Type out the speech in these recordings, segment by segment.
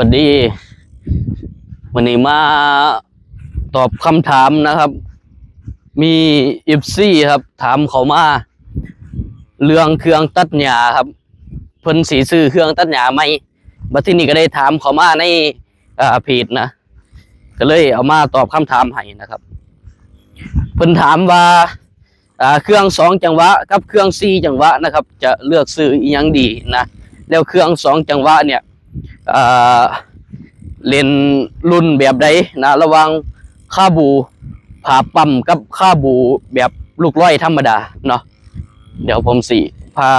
วัสดีวันนี้มาตอบคำถามนะครับ มีเอฟซีครับ ถามเขามา เรื่องเครื่องตัดหญ้าครับ เพิ่นสีซื้อเครื่องตัดหญ้าไหมบัดที่นี่ก็ได้ถามเขามาในอ่าเพจนะ ก็เลยเอามาตอบคำถามให้นะครับ เพิ่นถามว่าอ่าเครื่องสองจังหวะกับเครื่องสี่จังหวะนะครับ จะเลือกซื้ออีหยังดีนะแล้วเครื่องสองจังหวะเนี่ย เล่นรุ่นแบบใดนะระวังค่าบูผ่าปั๊มกับค่าบูแบบลูกร้อยธรรมดาเนาะเดี๋ยวผมสิพา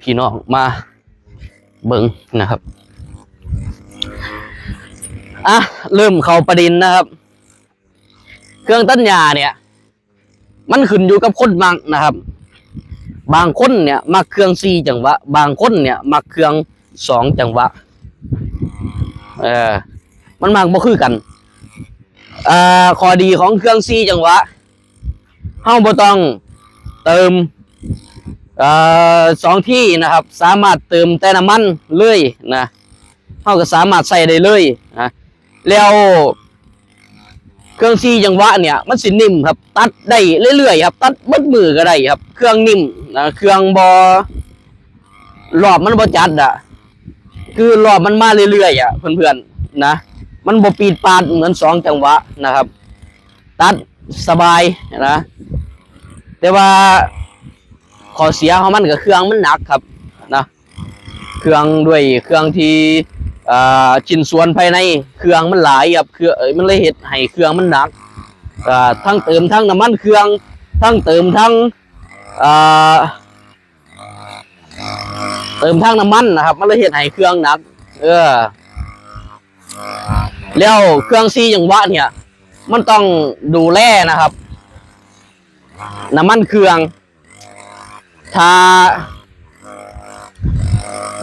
พี่น้องมาเบิ่งนะครับอะเริ่มเข้าประเด็นนะครับ เครื่องตัดหญ้าเนี่ย มันขึ้นอยู่กับคนมักนะครับ บางคนเนี่ยมักเครื่องสี่จังหวะ บางคนเนี่ยมักเครื่องสองจังหวะ เออ มันมักบ่คือกันอ่าข้อดีของเครื่องสี่จังหวะเฮาบ่ต้องเติมอ่าสองที่นะครับ สามารถเติมแต่น้ำมันเลยนะเฮาก็สามารถใส่ได้เลยนะแล้วเครื่องซีจังหวะเนี่ย มันสินิ่มครับ ตัดได้เรื่อยๆครับ ตัดมัดมือก็ได้ครับ เครื่องนิ่มนะเครื่องบอรอบมันบอจัดอะ คือรอบมันมาเรื่อยๆอะเพื่อนๆนะ มันบอปีดปาดเหมือนสองจังหวะนะครับ ตัดสบายนะ แต่ว่าข้อเสียของมันก็เครื่องมันหนักครับนะเครื่องด้วยเครื่องที่ชิ้นส่วนภายในเครื่องมันหลายครับเครื่องมันเลยเห็ดให้เครื่องมันหนักทั้งเติมทั้งน้ำมันเครื่อง ทั้งเติมทั้งอ เติมทั้งน้ำมันนะครับ มันเลยเห็ดให้เครื่องหนัก เออ แล้วเครื่องซีอย่างวะเนี่ย มันต้องดูแลนะครับ น้ำมันเครื่อง ถ้า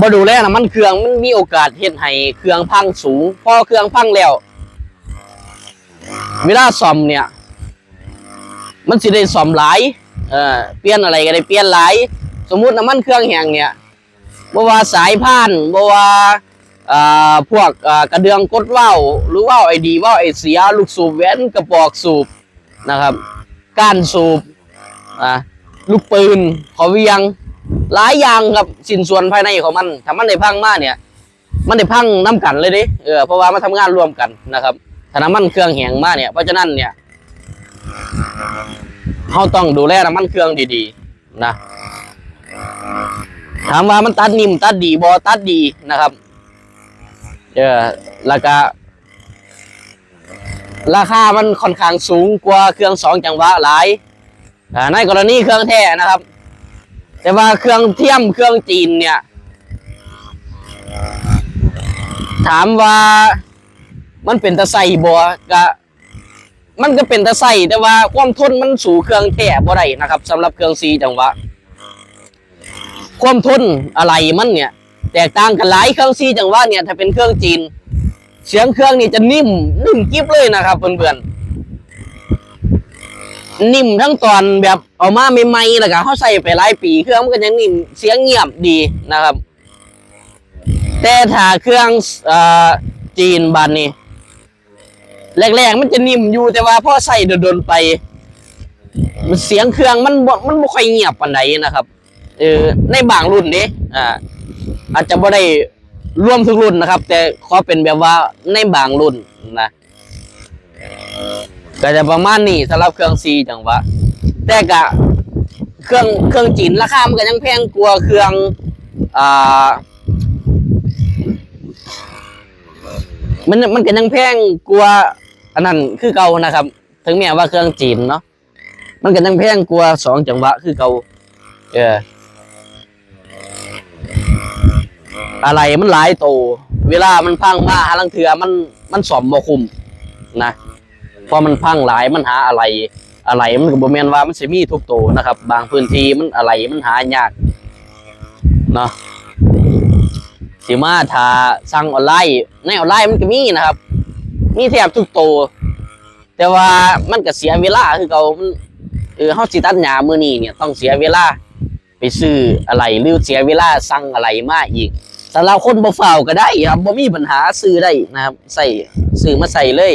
บ่ดูแลน้ำมันเครื่องมันมีโอกาสเฮ็ดให้เครื่องพังสูงพอเครื่องพังแล้ว เวลาซ่อมเนี่ย มันสิได้ซ่อมหลาย เออเปลี่ยนอะไรก็ได้เปลี่ยนหลาย สมมุติน้ำมันเครื่องแห้งเนี่ย บ่ว่าสายพานบ่ว่าอ่าพวกอ่ากระเดื่องกดว่าวหรือว่าไอดีว่าไอเสียลูกสูบแหวนกระบอกสูบนะครับก้านสูบอ่าลูกปืนขอเวียง หลายอย่างครับสินส่วนภายในของมันถ้ามันได้พังมากเนี่ย มันได้พังน้ำกันเลยดิเออเพราะว่ามันทำงานร่วมกันนะครับถ้าน้ำมันเครื่องแห้งมากเนี่ยเพราะฉะนั้นเนี่ยเราต้องดูแลน้ำมันเครื่องดีๆนะ ถามว่ามันตัดนิ่มตัดดีบอตัดดีนะครับเออแล้วก็ราคามันค่อนข้างสูงกว่าเครื่องสองจังหวะหลายในกรณีเครื่องแท้นะครับ แต่ว่าเครื่องเทียมเครื่องจีนเนี่ย ถามว่ามันเป็นตะไส่บัวกะมันก็เป็นตะไส่แต่ว่าความทนมันสู่เครื่องแท้บ่ได้นะครับสำหรับเครื่องซีจังหวะ ความทนอะไรมันเนี่ย แตกต่างกันหลายเครื่องซีจังหวะเนี่ยถ้าเป็นเครื่องจีน เสียงเครื่องนี่จะนิ่มนิ่มกิ๊บเลยนะครับเพื่อนๆนิ่มทั้งตอนแบบเอามาใหม่ๆแล้วก็เขาใส่ไปหลายปี เครื่องมันก็ยังนิ่มเสียงเงียบดีนะครับ แต่ถ้าเครื่องอ่อจีนบานนี้แรกๆมันจะนิ่มอยู่แต่ว่าพอใส่โดนๆไป เสียงเครื่องมันมันบ่ค่อยเงียบปานใดนะครับ เออในบางรุ่นนี้อ่าอาจจะไม่ได้รวมทุกรุ่นนะครับ แต่ขอเป็นแบบว่าในบางรุ่นนะก็จะประมาณนี้สำหรับเครื่องซีจังหวะแต่กะเครื่องเครื่องจีนราคามันก็ยังแพงกว่าเครื่องอ่ามันมันก็ยังแพงกว่าอันนั้นคือเก่านะครับ ถึงแม้ว่าเครื่องจีนเนาะมันก็ยังแพงกว่าสองจังหวะคือเก่าเออ อะไรมันหลายโตวเวลามันพังมาหาลังเถือมันมันสอมบ่คุมนะเพราะมันพังหลายมันหาอะไร อะไรมันก็บ่แม่นว่ามันสิมีทุกโตวนะครับ บางพื้นที่มันอะไรมันหายากเนาะสิมาถ้าสั่งออนไลน์ในออนไลน์มันก็มีนะครับ มีแทบทุกโตวแต่ว่ามันก็เสียเวลาคือเก่ามันเออเฮาสิตัดหญ้ามื้อนี้เนี่ยต้องเสียเวลา ไปซื้ออะไรหรือเสียเวลาสั่งอะไรมาอีกสำหรับคนบ่เฝ้าก็ได้ครับบ่มีปัญหาซื้อได้นะครับใส่ซื้อมาใส่เลย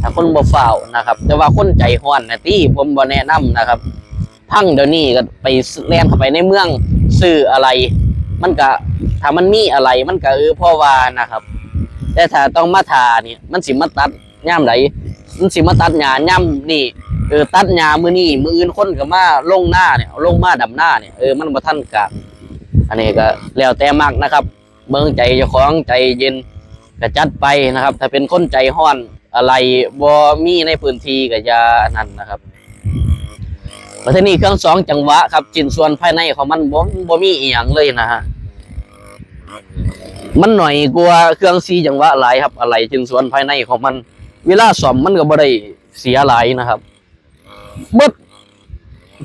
ถ้าคนบ่เฝ้านะครับ แต่ว่าคนใจฮ้อนนะที่ผมบ่แนะนำนะครับ พังเดี๋ยวนี้ก็ไปแล่นเข้าไปในเมืองซื้ออะไร มันก็ถ้ามันมีอะไรมันก็เออพ่อว่านะครับ แต่ถ้าต้องมาทาเนี่ยมันสิมาตัดย่ามไหนมันสิมาตัดหญ้าย่ามนี่ เออตัดหญ้ามือนี่มืออื่นคนก็มาลงหน้าเนี่ยลงมาดำหน้าเนี่ยเออมันบ่ทันกะอันนี้ก็แล้วแต่มากนะครับ เบิ่งใจเจ้าของใจเย็นก็จัดไปนะครับ ถ้าเป็นคนใจห้อนอะไรบ่มีในพื้นที่ก็อย่านั่นนะครับประเทศนี้เครื่องสองจังหวะครับจินส่วนภายในของมันบ่บ่มีอีหยังเลยนะฮะมันหน่อยกว่าเครื่องซีจังหวะหลายครับ อะไรจินส่วนภายในของมัน เวลาซ่อมมันก็บ่ได้เสียหลายนะครับ เบิด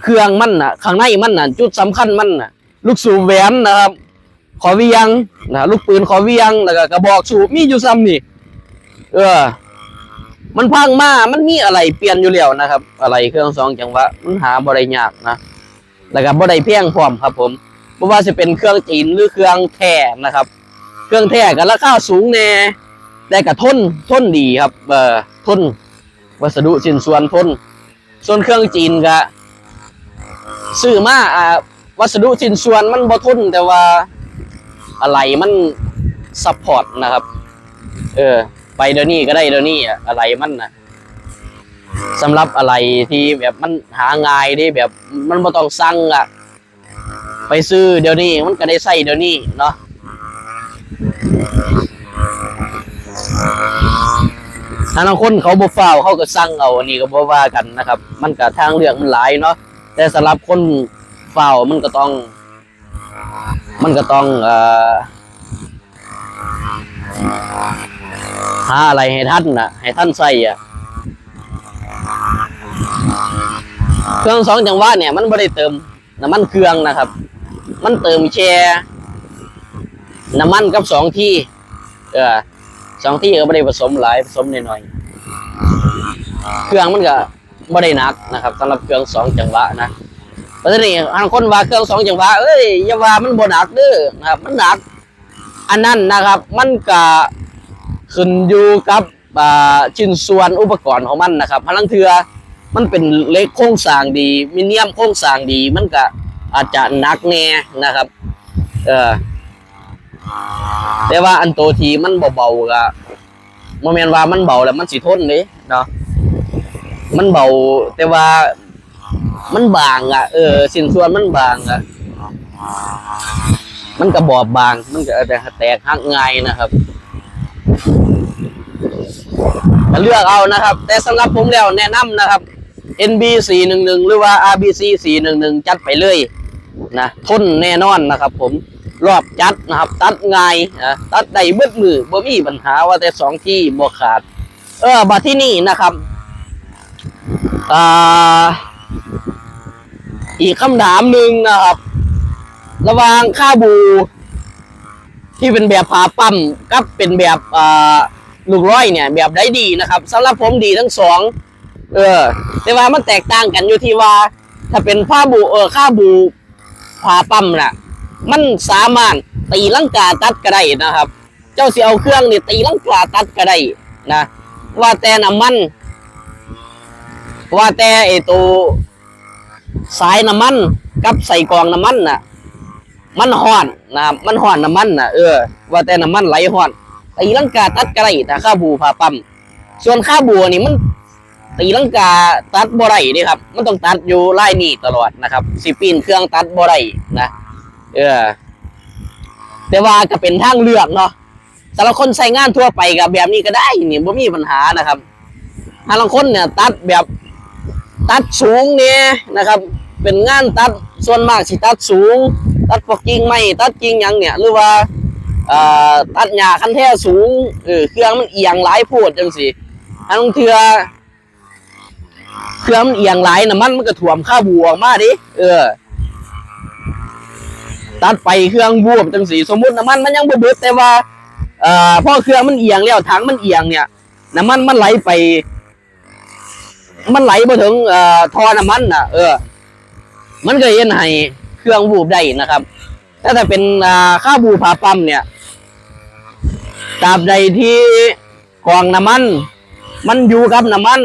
เครื่องมันน่ะ ข้างในมันน่ะ จุดสำคัญมันน่ะ ลูกสูบแหวนนะครับ ขอเวียงนะลูกปืนขอเวียงแล้วก็กระบอกสูบมีอยู่ซ้ำนี่ เออ มันพังมา มันมีอะไรเปลี่ยนอยู่แล้วนะครับ อะไรเครื่องสองจังหวะมันหาบ่ได้ยากนะแล้วก็บ่ได้เพียงพร้อมครับผมบ่ว่าจะเป็นเครื่องจีนหรือเครื่องแท้นะครับ เครื่องแท้ก็ราคาสูงแน่แต่ก็ทนทนดีครับ เอ่อทนวัสดุชิ้นส่วนทน ส่วนเครื่องจีนก็ซื้อมาอ่าวัสดุชิ้นส่วนมันบ่ทนแต่ว่าอะไรมันซัพพอร์ตนะครับ เออ ไปเดี๋ยวนี้ก็ได้เดี๋ยวนี้อะอะไรมันนะสำหรับอะไรที่แบบมันหาง่ายที่แบบมันบ่ต้องสั่งอะไปซื้อเดี๋ยวนี้มันก็ได้ใส่เดี๋ยวนี้เนาะ ถ้าบางคนเขาบ่ฟ้าวเขาก็สั่งเอาอันนี้ก็บ่ว่ากันนะครับ มันก็ทางเลือกมันหลายเนาะแต่สำหรับคนฟ้าวมันก็ต้อง มันก็ต้องเอ่อหาอะไรให้ท่านนะให้ท่านใส่อะเครื่องสองจังหวะเนี่ยมันไม่ได้เติมน้ำมันเครื่องนะครับ มันเติมแช่น้ำมันกับสองที่ เออ สองที่ก็ไม่ได้ผสมหลายผสมหน่อยๆเครื่องมันก็ไม่ได้หนักนะครับสำหรับเครื่องสองจังหวะนะเพราะฉะนั้นทางคนว่าเครื่องสองจังหวะเอ้ยอย่าว่ามันบ่หนักเด้อนะครับ มันหนัก อันนั้นนะครับ มันก็ขึ้นอยู่กับชิ้นส่วนอุปกรณ์ของมันนะครับพลังเทือมันเป็นเล็กโครงสร้างดีมิเนียมโครงสร้างดี มันก็อาจจะหนักแน่นะครับ เออ แต่ว่าอันโตทีมันเบาๆก็โมเมนว่ามันเบาแล้วมันสิทนเลยเนาะมันเบาแต่ว่ามันบางอะเออสินส่วนมันบางอะมันก็บอบบาง มันก็อาจะแตกหักง่ายนะครับเลือกเอานะครับ แต่สำหรับผมแล้วแนะนำนะครับ NB 411หรือว่า RBC 411จัดไปเลยนะทนแน่นอนนะครับผม รอบจัดนะครับ ตัดง่ายนะตัดได้เบิดมือบ่มีปัญหาว่าแต่สองที่บ่ขาด เออบัดที่นี่นะครับอ่าอีกคำถามหนึ่งนะครับ ระวางค่าบู ที่เป็นแบบผาปั๊มกับเป็นแบบอ่าลูกร้อยเนี่ย แบบได้ดีนะครับสำหรับผมดีทั้งสองเออ แต่ว่ามันแตกต่างกันอยู่ที่ว่า ถ้าเป็นผ้าบูเออค่าบูผาปั๊มน่ะ มันสามารถตีลังกาตัดก็ได้นะครับ เจ้าสิเอาเครื่องนี่ตีลังกาตัดก็ได้นะ ว่าแต่น้ำมัน ว่าแต่ไอตัวสายน้ำมันกับใส่กองน้ำมันน่ะ มันห่อนนะมันห่อนน้ำมันน่ะเออว่าแต่น้ำมันไหลห่อนตีลังกาตัดก็ได้ถ้าข้าบูพาปั๊มส่วนข้าบัวนี่มันตีลังกาตัดบ่ได้นี่ครับ มันต้องตัดอยู่ไล่นี่ตลอดนะครับสิปีนเครื่องตัดบ่ได้นะ เออ แต่ว่าก็เป็นทางเลือกเนาะแต่ละคนใช้งานทั่วไปกับแบบนี้ก็ได้นี่บ่มีปัญหานะครับถ้าบางคนเนี่ย ตัดแบบตัดสูงเนี่ยนะครับ เป็นงานตัดส่วนมากสิตัดสูง ตัดพวกกิ่งไม้ตัดกิ่งยังเนี่ย หรือว่าตัดหญ้าคันแท้สูงเออเครื่องมันเอียงหลายโพดจังสิอันงเทือเครื่องมันเอียงหลายน้ำมันมันก็ถ่วมข้าบวกมาดิเออ ตัดไปเครื่องบวบจังสีสมมุติน้ำมันมันยังบ่เบิดแต่ว่าเอ่อพอเครื่องมันเอียงแล้วถังมันเอียงเนี่ยน้ำมันมันไหลไป มันไหลมาถึงเอ่อท่อน้ำมันน่ะ เออ มันก็เห็นให้เครื่องบูบได้นะครับถ้าแต่เป็นอ่าข้าวบูผาปั๊มเนี่ยตราบใดที่กองน้ำมัน มันอยู่กับน้ำมัน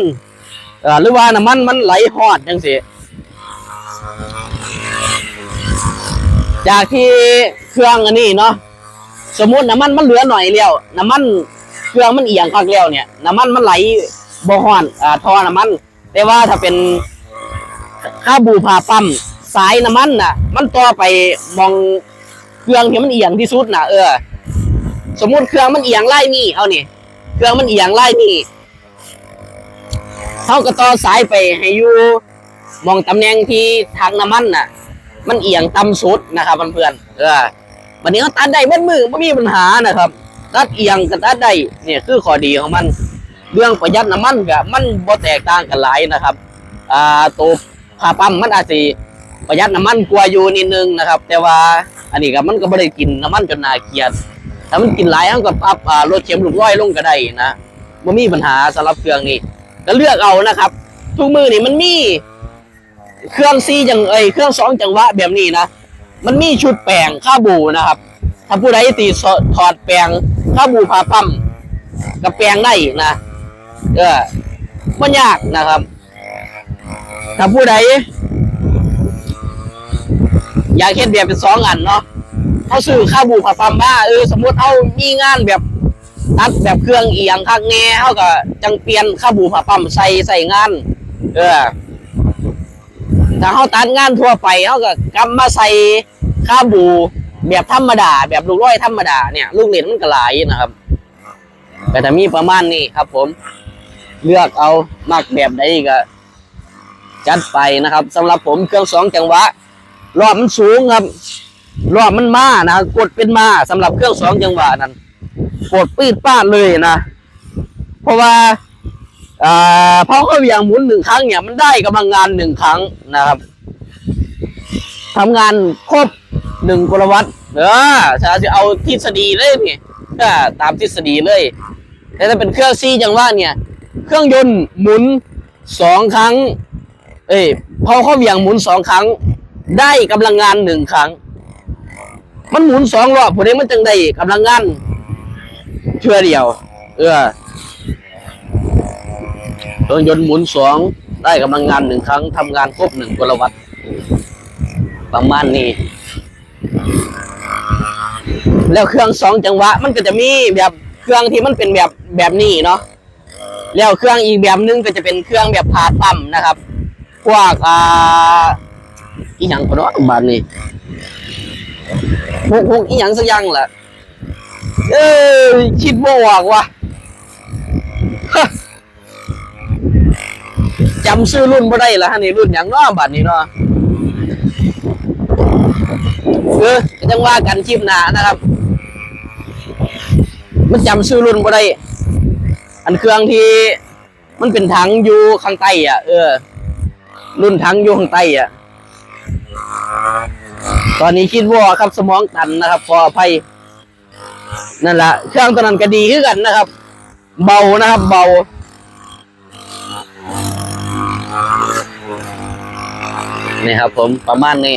เอ่อหรือว่าน้ำมันมันไหลหอดจังสิ จากที่เครื่องอันนี้เนาะสมมติน้ำมันมันเหลือหน่อยเดียวน้ำมันเครื่องมันเอียงคักแล้วเนี่ยน้ำมันมันไหลบ่หอดอ่าท่อน้ำมัน แต่ว่าถ้าเป็นข้าวบูผาปั๊มสายน้ำมันน่ะ มันต่อไปมองเครื่องที่มันเอียงที่สุดน่ะเออ สมมติเครื่องมันเอียงไล่นี่เอานี่เครื่องมันเอียงไล่นี่เท่ากับต่อสายไปให้อยู่มองตำแหน่งที่ทางน้ำมันน่ะ มันเอียงต่ำสุดนะครับเพื่อนๆเออวันนี้เขาตัดได้เมื่อมือไม่มีปัญหานะครับตัดเอียงกับตัดได้เนี่ยคือข้อดีของมัน เรื่องประหยัดน้ำมันกับมันบ่แตกต่างกันหลายนะครับอ่าตัวผาปั๊มมันอาจจะประหยัดน้ำมันกว่าอยู่นิดนึงนะครับ แต่ว่าอันนี้ก็มันก็ไม่ได้กินน้ำมันจนน่าเกลียดถ้ามันกินหลายมันก็ปรับอ่าลดเข็มลูกร้อยลงก็ได้นะไม่มีปัญหาสำหรับเครื่องนี้ก็เลือกเอานะครับ ทุกมือนี่มันมี เครื่องซีจังเอ้ยเครื่องสองจังหวะแบบนี้นะมันมีชุดแปลงข้าบูนะครับ ถ้าผู้ใดตีถอดแปลงข้าบูพาปั๊มก็แปลงได้นะเออมันยากนะครับ ถ้าผู้ใดอยากเฮ็ดแบบเป็นสองอันเนาะเขาซื้อข้าบูผัดปั๊มมาเออสมมติเอามีงานแบบตัดแบบเครื่องเอียงคักแง่เขาก็จังเปลี่ยนข้าบูผัดปั๊มใส่ใส่งาน เออ ถ้าเขาตัดงานทั่วไปเขาก็กำมาใส่ข้าบูแบบธรรมดา แบบลูกร้อยธรรมดาเนี่ยลูกเหรียญมันก็หลายนะครับแต่ถ้ามีประมาณนี้ครับ ผม เลือกเอามักแบบใดก็จัดไปนะครับสำหรับผมเครื่องสองจังหวะรอบมันสูงครับ รอบมันมานะกดเป็นมาสำหรับเครื่องสองจังหวะนั้นกดปีดป้าดเลยนะเพราะว่า เพราะเขาเหวี่ยงหมุนหนึ่งครั้งเนี่ยมันได้กำลังงานหนึ่งครั้งนะครับทำงานครบหนึ่งกลวัตเออจะจะเอาทฤษฎีเลยนี่เออตามทฤษฎีเลยแต่ถ้าเป็นเครื่องซีจังหวะเนี่ย เครื่องยนต์หมุนสองครั้ง เอ้ยพอเขาเหวี่ยงหมุนสองครั้ง ได้กำลังงานหนึ่งครั้ง มันหมุนสองรอบพอดีมันจึงได้กำลังงานเชื่อเดียว เออ เครื่องยนต์หมุนสองได้กำลังงานหนึ่งครั้งทำงานครบหนึ่งกลวัตต์ประมาณนี้ แล้วเครื่องสองจังหวะ มันก็จะมีแบบเครื่องที่มันเป็นแบบแบบนี้เนาะแล้วเครื่องอีกแบบนึงก็จะเป็นเครื่องแบบพาตั้มนะครับ พวกอ่าอีหยังก็เนาะบานนี้หกหกอีหยังสักอย่างแหละเอ้ยคิดบ่ออกว่ะฮะ จำชื่อรุ่นบ่ได้ละฮะนี่รุ่นหยังนาะบัดนี้เนาะเออจังว่ากันคลิปหน้านะครับ มันจำชื่อรุ่นบ่ได้ อันเครื่องที่มันเป็นถังอยู่ข้างใต้อะ เออ รุ่นถังอยู่ข้างใต้อะ ตอนนี้คิดว่าครับสมองตันนะครับขออภัยนั่นแหละเครื่องตัวนั้นก็ดีขึ้นกันนะครับ เบานะครับ เบา นี่ครับผมประมาณนี้